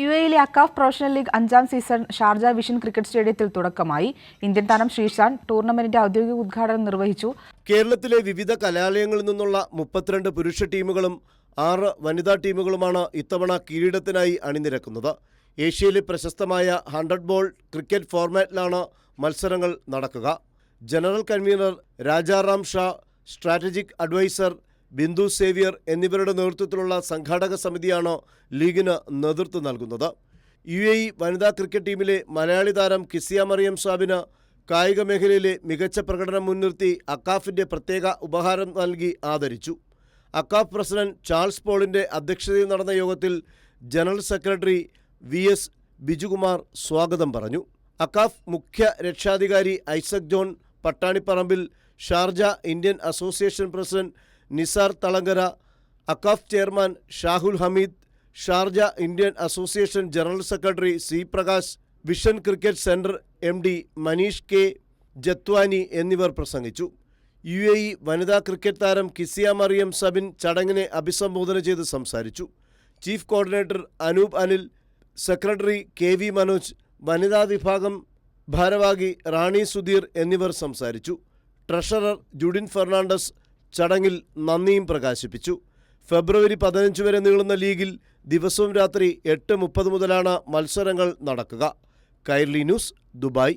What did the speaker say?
U എയിലെ AKCAF professional league അഞ്ചാം season Sharjah vision cricket സ്റ്റേഡിയത്തിൽ തുടക്കമായി. ഇന്ത്യൻ താരം ശ്രീശാന്ത് ടൂർണമെന്റിന്റെ ഔദ്യോഗിക ഉദ്ഘാടനം നിർവഹിച്ചു. കേരളത്തിലെ വിവിധ കലാലയങ്ങളിൽ നിന്നുള്ള മുപ്പത്തിരണ്ട് പുരുഷ ടീമുകളും ആറ് വനിതാ ടീമുകളുമാണ് ഇത്തവണ കിരീടത്തിനായി അണിനിരക്കുന്നത്. ഏഷ്യയിലെ പ്രശസ്തമായ ഹൺഡ്രഡ് ബോൾ ക്രിക്കറ്റ് ഫോർമാറ്റിലാണ് മത്സരങ്ങൾ നടക്കുക. General convener Rajaram Shah strategic advisor Bindu Xavier എന്നിവരുടെ നേതൃത്വത്തിലുള്ള സംഘാടക സമിതിയാണ് ലീഗിന് നേതൃത്വം നൽകുന്നത്. യു എ ഇ വനിതാ ക്രിക്കറ്റ് ടീമിലെ മലയാളി താരം കിസിയ മറിയം സാബിന് കായിക മേഖലയിലെ മികച്ച പ്രകടനം മുൻനിർത്തി അക്കാഫിന്റെ പ്രത്യേക ഉപഹാരം നൽകി ആദരിച്ചു. അക്കാഫ് പ്രസിഡന്റ് ചാൾസ് പോളിന്റെ അധ്യക്ഷതയിൽ നടന്ന യോഗത്തിൽ general secretary V S Bijukumar സ്വാഗതം പറഞ്ഞു. അക്കാഫ് മുഖ്യ രക്ഷാധികാരി Isaac John Pattanipparambil Sharjah Indian Association president Nisar Thalangara AKCAF chairman Shahul Hameed Sharjah Indian Association general secretary C Prakash Vision Cricket Centre M D Manish K Jatwani എന്നിവർ പ്രസംഗിച്ചു. U A E വനിതാ cricket താരം കിസിയ മറിയം സബിൻ ചടങ്ങിനെ അഭിസംബോധന ചെയ്ത് സംസാരിച്ചു. Chief coordinator Anoop Anil secretary K V Manoj വനിതാ വിഭാഗം ഭാരവാഹി റാണി സുധീർ എന്നിവർ സംസാരിച്ചു. ട്രഷറർ ജുഡിൻ ഫെർണാണ്ടസ് ചടങ്ങിൽ നന്ദിയും പ്രകാശിപ്പിച്ചു. ഫെബ്രുവരി പതിനഞ്ച് വരെ നീളുന്ന ലീഗിൽ ദിവസവും രാത്രി എട്ട് മുപ്പത് മുതലാണ് മത്സരങ്ങൾ നടക്കുക. Kairali News Dubai.